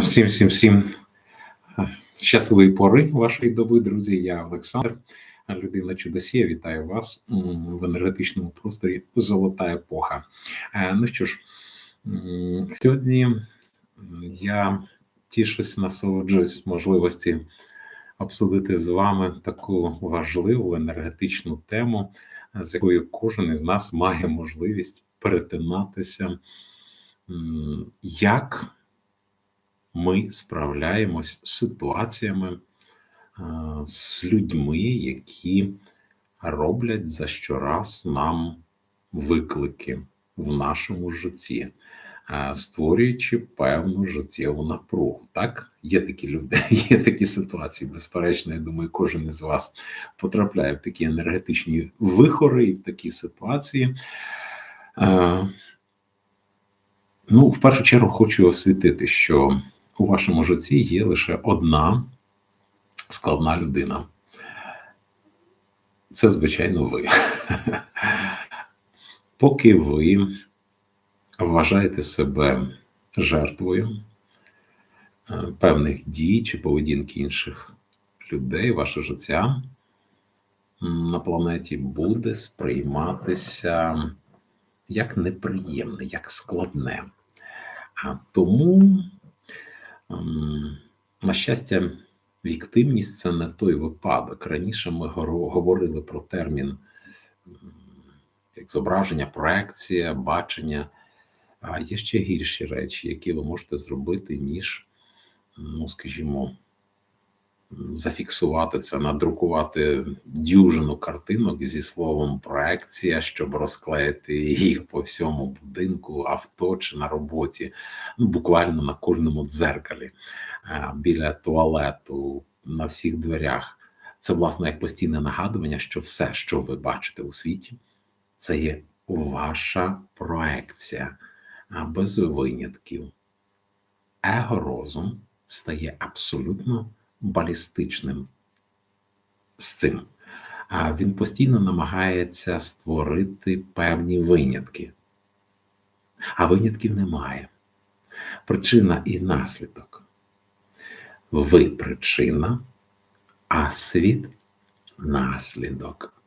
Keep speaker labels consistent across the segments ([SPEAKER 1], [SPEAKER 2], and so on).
[SPEAKER 1] Всім, всім, всім щасливої пори вашої доби, друзі. Я Олександр, людина чудосія. Вітаю вас в енергетичному просторі Золота епоха. Ну що ж, сьогодні я тішусь, насолоджуюсь можливості обсудити з вами таку важливу енергетичну тему, з якою кожен із нас має можливість перетинатися. Як ми справляємось з ситуаціями е, з людьми, які роблять за щораз нам виклики в нашому житті, е, створюючи певну життєву напругу. Так, є такі люди, є такі ситуації. Безперечно, я думаю, кожен із вас потрапляє в такі енергетичні вихори і в такі ситуації. Е, Ну, в першу чергу хочу освітити, що у вашому житті є лише одна складна людина. Це, звичайно, ви. Поки ви вважаєте себе жертвою е, певних дій чи поведінки інших людей, ваше життя на планеті буде сприйматися як неприємне, як складне. А тому, на щастя, віктивність це не той випадок. Раніше ми говорили про термін як зображення, проекція, бачення. А є ще гірші речі, які ви можете зробити, ніж, ну, скажімо, зафіксувати це, надрукувати дюжину картинок зі словом проекція, щоб розклеїти їх по всьому будинку, авто чи на роботі, ну буквально на кожному дзеркалі, е, біля туалету, на всіх дверях. Це, власне, як постійне нагадування, що все, що ви бачите у світі, це є ваша проекція, без винятків. Его-розум стає абсолютно балістичним з цим. А він постійно намагається створити певні винятки. А винятків немає. Причина і наслідок. Ви причина, а світ наслідок.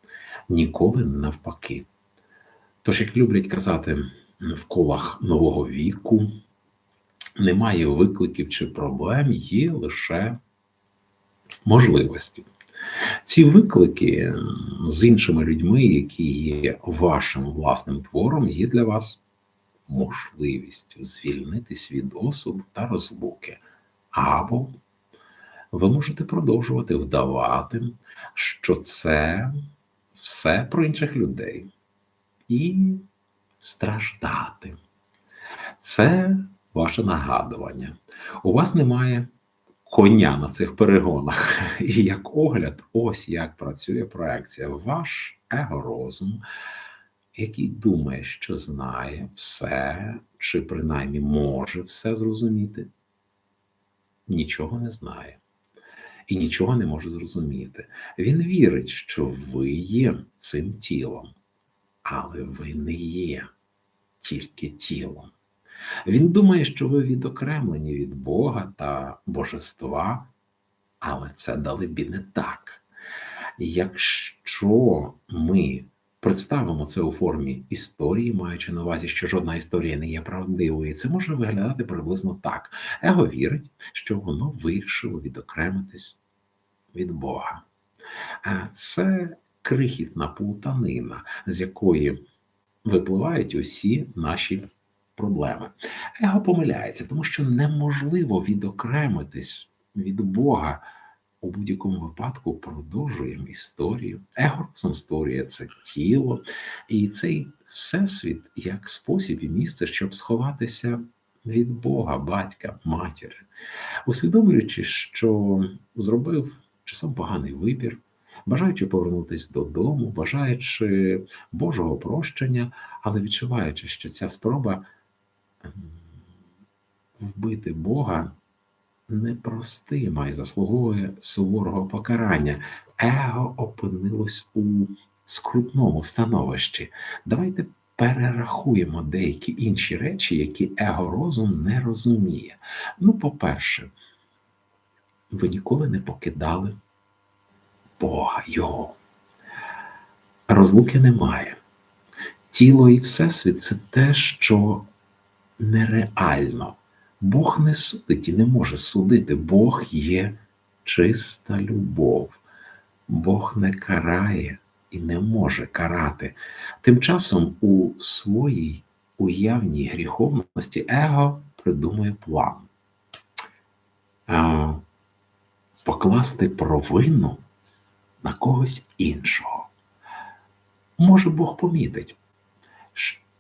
[SPEAKER 1] Ніколи навпаки. Тож, як люблять казати в колах нового віку, немає викликів чи проблем, є лише можливості. Ці виклики з іншими людьми, які є вашим власним твором, є для вас можливістю звільнитись від осуду та розлуки. Або ви можете продовжувати вдавати, що це все про інших людей і страждати. Це ваше нагадування. У вас немає коня на цих перегонах. І як огляд, ось як працює проекція. Ваш его-розум, який думає, що знає все, чи принаймні може все зрозуміти, нічого не знає і нічого не може зрозуміти. Він вірить, що ви є цим тілом, але ви не є тільки тілом. Він думає, що ви відокремлені від Бога та божества, але це далебі не так. Якщо ми представимо це у формі історії, маючи на увазі, що жодна історія не є правдивою, це може виглядати приблизно так. Его вірить, що воно вирішило відокремитись від Бога. Це крихітна плутанина, з якої випливають усі наші проблеми. Его помиляється, тому що неможливо відокремитись від Бога. У будь-якому випадку продовжуємо історію. Его разом створює це тіло, і цей всесвіт як спосіб і місце, щоб сховатися від Бога, батька, матері, усвідомлюючи, що зробив часом поганий вибір, бажаючи повернутися додому, бажаючи Божого прощення, але відчуваючи, що ця спроба вбити Бога непростима і заслуговує суворого покарання. Его опинилось у скрутному становищі. Давайте перерахуємо деякі інші речі, які его розум не розуміє. Ну, по-перше, ви ніколи не покидали Бога Його. Розлуки немає. Тіло і Всесвіт це те, що нереально. Бог не судить і не може судити. Бог є чиста любов. Бог не карає і не може карати. Тим часом у своїй уявній гріховності его придумує план. Покласти провину на когось іншого. Може, Бог помітить,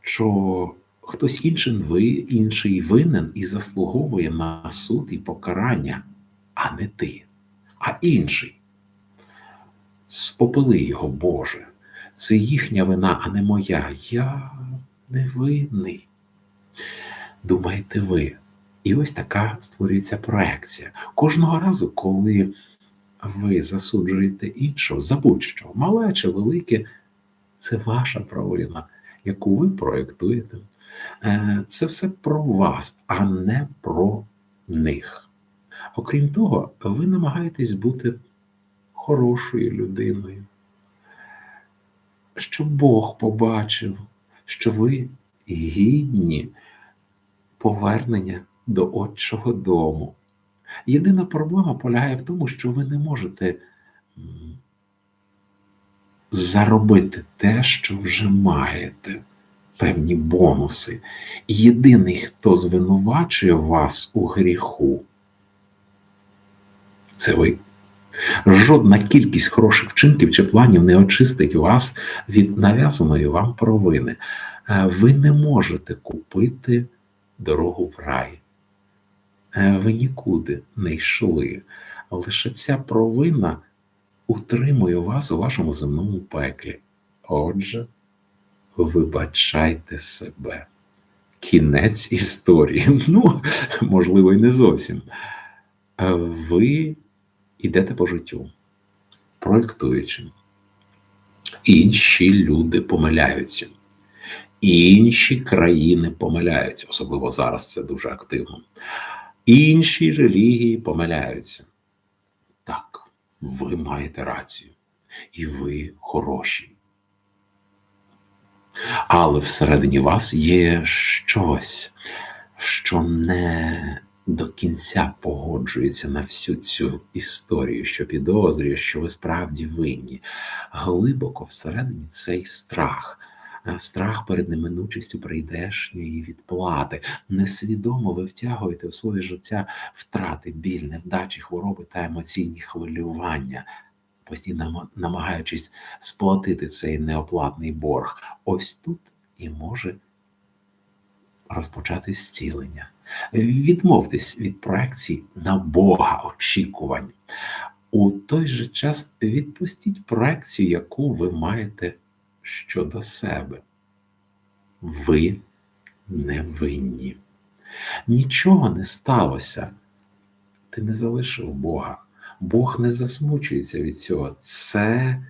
[SPEAKER 1] що хтось інший ви, інший винен і заслуговує на суд і покарання, а не ти, а інший. Спопили його, Боже, це їхня вина, а не моя. Я невинний. Думаєте ви? І ось така створюється проекція. Кожного разу, коли ви засуджуєте іншого, за будь-що, мале чи велике, це ваша провина, яку ви проєктуєте. Е, це все про вас, а не про них. Окрім того, ви намагаєтесь бути хорошою людиною, щоб Бог побачив, що ви гідні повернення до Отчого дому. Єдина проблема полягає в тому, що ви не можете заробити те, що вже маєте, певні бонуси. Єдиний, хто звинувачує вас у гріху, це ви. Жодна кількість хороших вчинків чи планів не очистить вас від нав'язаної вам провини. Е, ви не можете купити дорогу в рай. Е, ви нікуди не йшли. Лише ця провина утримує вас у вашому земному пеклі. Отже, вибачайте себе. Кінець історії. Ну, можливо, і не зовсім. Е, ви йдете по життю, проєктуючи. Інші люди помиляються. Інші країни помиляються, особливо зараз це дуже активно. Інші релігії помиляються. Так, ви маєте рацію, і ви хороші. Але всередині вас є щось, що не до кінця погоджується на всю цю історію, що підозрює, що ви справді винні. Глибоко всередині цей страх. Е, страх перед неминучістю прийдешньої відплати. Несвідомо ви втягуєте в своє життя втрати, біль, невдачі, хвороби та емоційні хвилювання, постійно намагаючись сплатити цей неоплатний борг. Ось тут і може розпочати зцілення. Відмовтесь від проекцій на Бога очікувань. У той же час відпустіть проекцію, яку ви маєте щодо себе. Ви не винні. Нічого не сталося. Ти не залишив Бога. Бог не засмучується від цього. Це,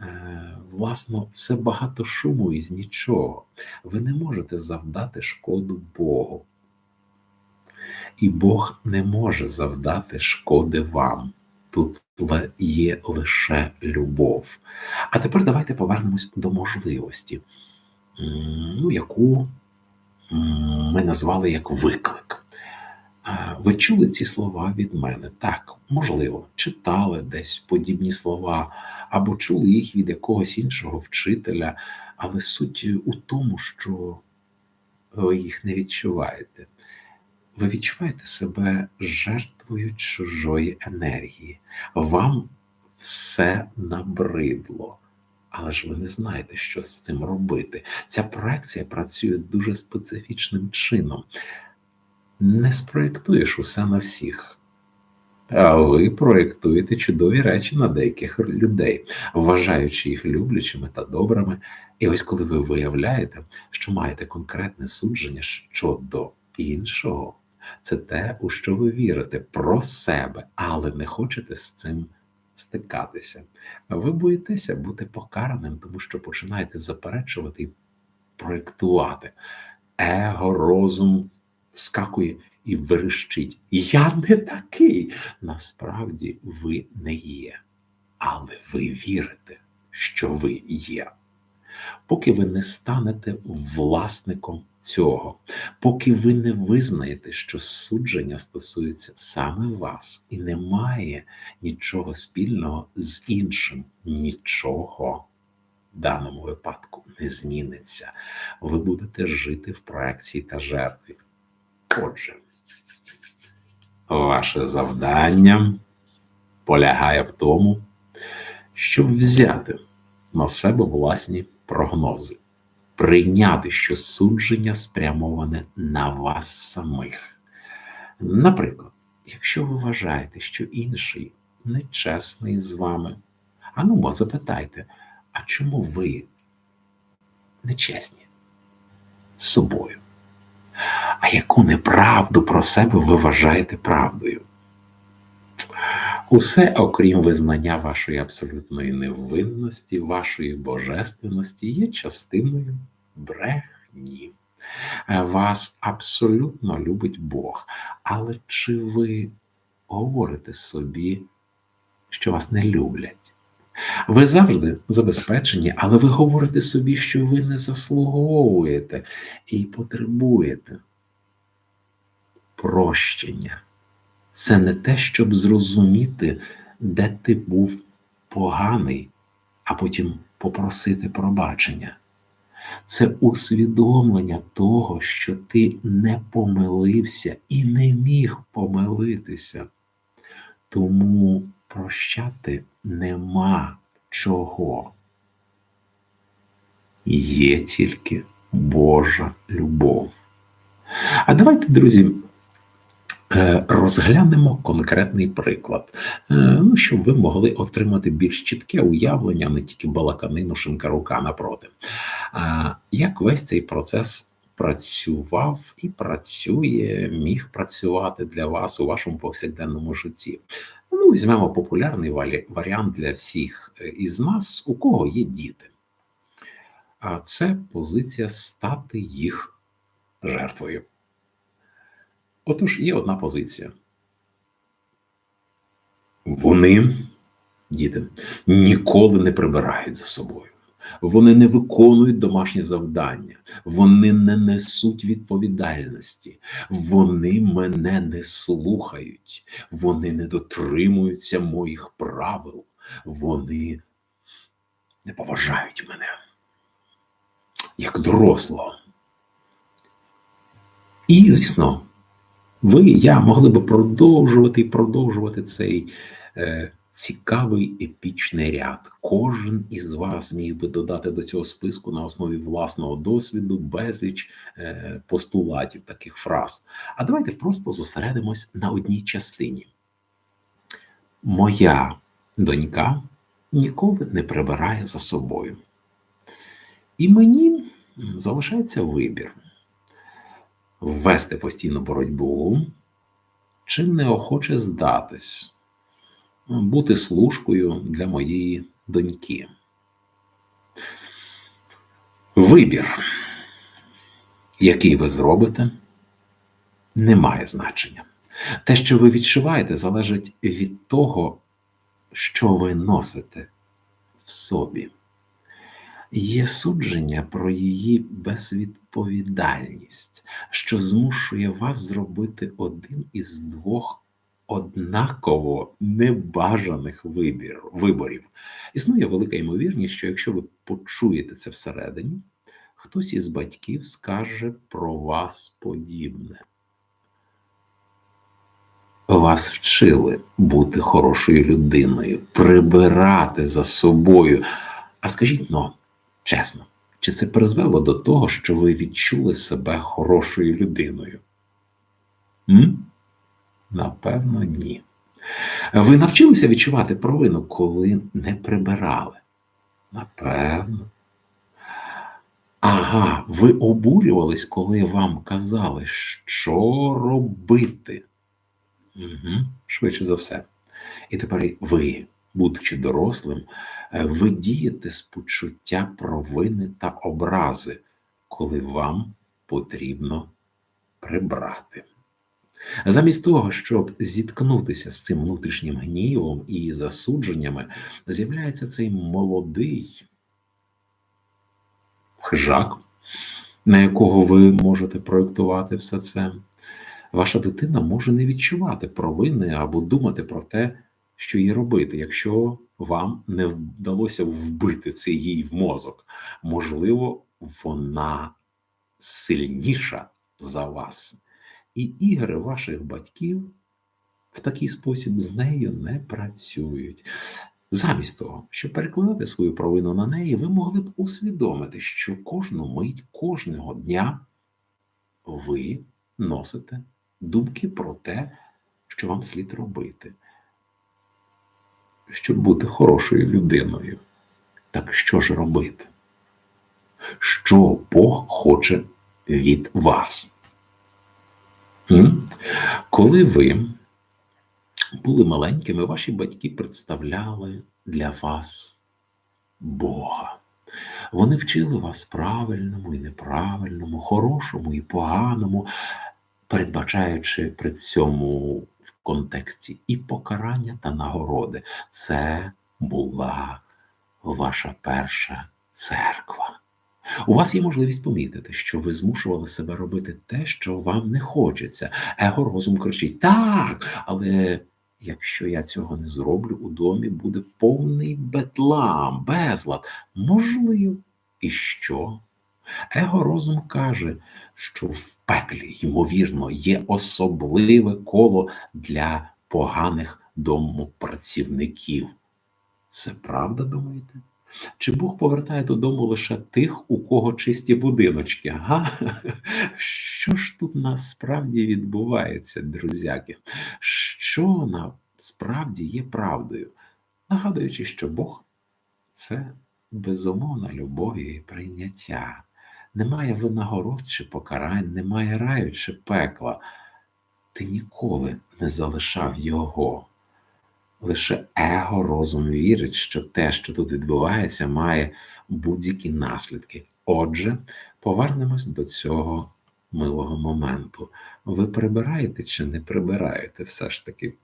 [SPEAKER 1] е, власно, все багато шуму із нічого. Ви не можете завдати шкоду Богу. І Бог не може завдати шкоди вам тут є лише любов. А тепер давайте повернемось до можливості, ну, яку ми назвали як виклик. Ви чули ці слова від мене? Так, можливо, читали десь подібні слова, або чули їх від якогось іншого вчителя, але суть у тому, що ви їх не відчуваєте ви відчуваєте себе жертвою чужої енергії. Вам все набридло, але ж ви не знаєте, що з цим робити. Ця проекція працює дуже специфічним чином. Не спроєктуєш усе на всіх. А ви проєктуєте чудові речі на деяких людей, вважаючи їх люблячими та добрими. І ось коли ви виявляєте, що маєте конкретне судження щодо іншого, це те, у що ви вірите про себе, але не хочете з цим стикатися. Ви боїтеся бути покараним, тому що починаєте заперечувати і проєктувати. Его, розум вскакує і верещить. Я не такий. Насправді ви не є, але ви вірите, що ви є. Поки ви не станете власником цього, поки ви не визнаєте, що судження стосується саме вас, і немає нічого спільного з іншим, нічого в даному випадку не зміниться. Ви будете жити в проекції та жертві. Отже, ваше завдання полягає в тому, щоб взяти на себе власні прогнози, прийняти, що судження спрямоване на вас самих. Наприклад, якщо ви вважаєте, що інший нечесний з вами, а ну запитайте, а чому ви нечесні з собою? А яку неправду про себе ви вважаєте правдою? Усе, окрім визнання вашої абсолютної невинності, вашої божественності, є частиною брехні. Вас абсолютно любить Бог. Але чи ви говорите собі, що вас не люблять? Ви завжди забезпечені, але ви говорите собі, що ви не заслуговуєте і потребуєте прощення. Це не те, щоб зрозуміти, де ти був поганий, а потім попросити пробачення. Це усвідомлення того, що ти не помилився і не міг помилитися. Тому прощати нема чого. Є тільки Божа любов. А давайте, друзі, Е, розглянемо конкретний приклад, е, ну, щоб ви могли отримати більш чітке уявлення, не тільки балаканину Шинкарука напроти. Як весь цей процес працював і працює, міг працювати для вас у вашому повсякденному житті? Ну, візьмемо популярний варіант для всіх е, із нас, у кого є діти. А це позиція стати їх жертвою. Отож, є одна позиція. Вони, діти, ніколи не прибирають за собою. Вони не виконують домашні завдання, вони не несуть відповідальності, вони мене не слухають, вони не дотримуються моїх правил, вони не поважають мене. Як дорослого. І, звісно, ви, я могли би продовжувати і продовжувати цей е, цікавий епічний ряд. Кожен із вас міг би додати до цього списку на основі власного досвіду безліч е, постулатів таких фраз. А давайте просто зосередимось на одній частині. Моя донька ніколи не прибирає за собою. І мені залишається вибір ввести постійну боротьбу, чи неохоче здатись, бути служкою для моєї доньки. Вибір, який ви зробите, не має значення. Те, що ви відчуваєте, залежить від того, що ви носите в собі є судження про її безвідповідальність, що змушує вас зробити один із двох однаково небажаних вибір, виборів. Існує велика ймовірність, що якщо ви почуєте це всередині, хтось із батьків скаже про вас подібне. Вас вчили бути хорошою людиною, прибирати за собою. А скажіть но, Чесно, чи це призвело до того, що ви відчули себе хорошою людиною? М? Напевно, ні. Ви навчилися відчувати провину, коли не прибирали? Напевно. Ага, ви обурювались, коли вам казали, що робити? Угу, Швидше за все. І тепер ви будучи дорослим, е, ви дієте з почуття провини та образи, коли вам потрібно прибрати. Замість того, щоб зіткнутися з цим внутрішнім гнівом і засудженнями, з'являється цей молодий хижак, на якого ви можете проєктувати все це. Ваша дитина може не відчувати провини або думати про те, що їй робити, якщо вам не вдалося вбити це їй в мозок. Можливо, вона сильніша за вас. І ігри ваших батьків в такий спосіб з нею не працюють. Замість того, щоб перекладати свою провину на неї, ви могли б усвідомити, що кожну мить кожного дня ви носите думки про те, що вам слід робити, щоб бути хорошою людиною. Так що ж робити? Що Бог хоче від вас? Коли ви були маленькими, ваші батьки представляли для вас Бога. Вони вчили вас правильному і неправильному, хорошому і поганому, передбачаючи при цьому в контексті і покарання та нагороди. Це була ваша перша церква. У вас є можливість помітити, що ви змушували себе робити те, що вам не хочеться. Его розум кричить так, але якщо я цього не зроблю, у домі буде повний бетлам, безлад. Можливо, і що? Его розум каже, що в пеклі, ймовірно, є особливе коло для поганих домопрацівників. Це правда, думаєте? Чи Бог повертає додому лише тих, у кого чисті будиночки? Га? Що ж тут насправді відбувається, друзяки? Що насправді є правдою? Нагадуючи, що Бог це безумовна любов і прийняття. Немає винагород чи покарань, немає раю чи пекла. Ти ніколи не залишав його. Лише его розум вірить, що те, що тут відбувається, має будь-які наслідки. Отже, повернемось до цього милого моменту. Ви прибираєте чи не прибираєте все ж таки?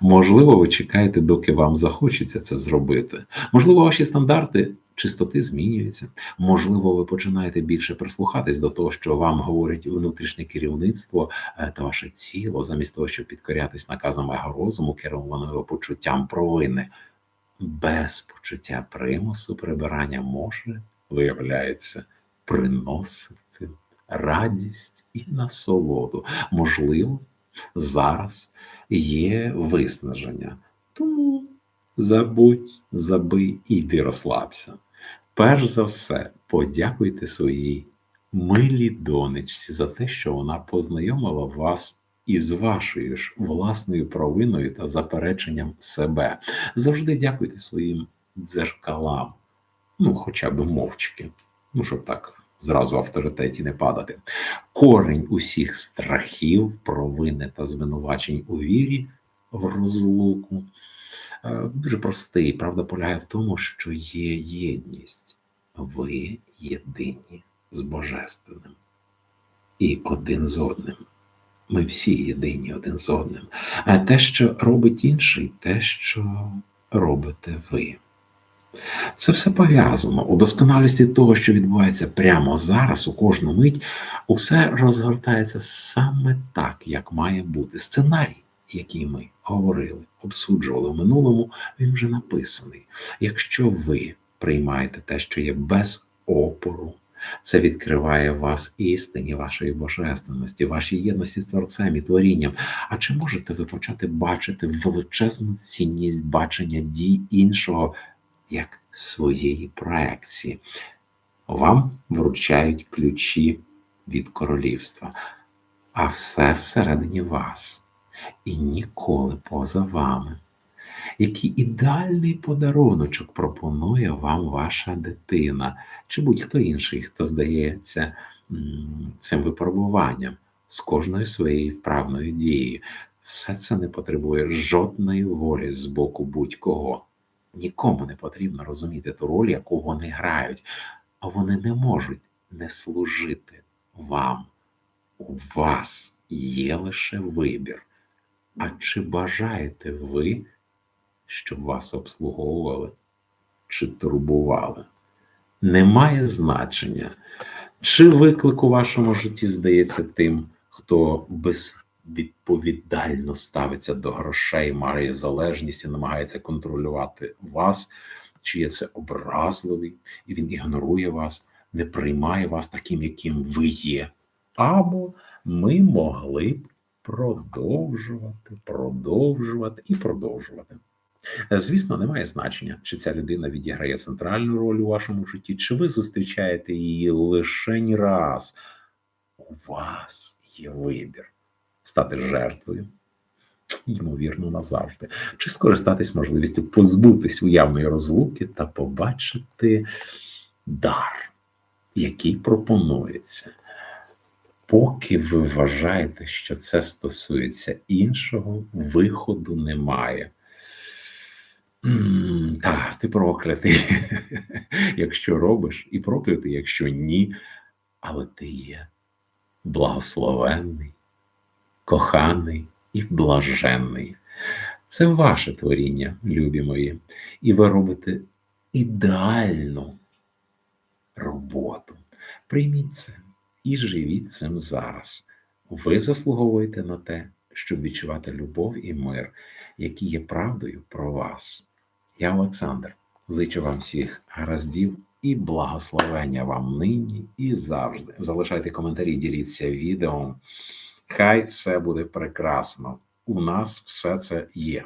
[SPEAKER 1] Можливо, ви чекаєте, доки вам захочеться це зробити. Можливо, ваші стандарти чистоти змінюються. Можливо, ви починаєте більше прислухатись до того, що вам говорить внутрішнє керівництво е, та ваше тіло, замість того, щоб підкорятись наказам розуму, керованого почуттям провини. Без почуття примусу прибирання може, виявляється, приносити радість і насолоду. Можливо, зараз є виснаження. Тому забудь, забий і йди розслабся. Перш за все, подякуйте своїй милій донечці за те, що вона познайомила вас із вашою ж власною провиною та запереченням себе. Завжди дякуйте своїм дзеркалам, ну, хоча б мовчки, ну, щоб так зразу авторитеті не падати. Корень усіх страхів, провини та звинувачень у вірі в розлуку. Е, дуже простий. Правда полягає в тому, що є єдність. Ви єдині з Божественним і один з одним. Ми всі єдині один з одним. А те, що робить інший, те, що робите ви. Це все пов'язано у досконалості того, що відбувається прямо зараз, у кожну мить, усе розгортається саме так, як має бути. Сценарій, який ми говорили, обсуджували в минулому, він вже написаний. Якщо ви приймаєте те, що є без опору, це відкриває вас істині вашої божественності, вашій єдності з творцем і творінням. А чи можете ви почати бачити величезну цінність бачення дій іншого як своєї проекції? Вам вручають ключі від королівства, а все всередині вас і ніколи поза вами. Який ідеальний подаруночок пропонує вам ваша дитина, чи будь-хто інший, хто здається цим випробуванням з кожною своєю вправною дією. Все це не потребує жодної волі з боку будь-кого. Нікому не потрібно розуміти ту роль, яку вони грають. а вони не можуть не служити вам. У вас є лише вибір. А чи бажаєте ви, щоб вас обслуговували чи турбували? Немає значення, чи виклик у вашому житті здається тим, хто безвідповідально ставиться до грошей, має залежність і намагається контролювати вас, чи є це образливий, і він ігнорує вас, не приймає вас таким, яким ви є. Або ми могли б продовжувати, продовжувати і продовжувати. Звісно, немає значення, чи ця людина відіграє центральну роль у вашому житті, чи ви зустрічаєте її лише раз. У вас є вибір стати жертвою, ймовірно, назавжди, чи скористатись можливістю позбутись уявної розлуки та побачити дар, який пропонується. Поки ви вважаєте, що це стосується іншого, виходу немає. М, Так, ти проклятий, якщо робиш, і проклятий, якщо ні, але ти є благословенний, коханий і блаженний. Це ваше творіння, любі мої, і ви робите ідеальну роботу. Прийміть це і живіть цим зараз. Ви заслуговуєте на те, щоб відчувати любов і мир, які є правдою про вас. Я Олександр. Зичу вам всіх гараздів і благословення вам нині і завжди. Залишайте коментарі, діліться відео. Хай все буде прекрасно. У нас все це є.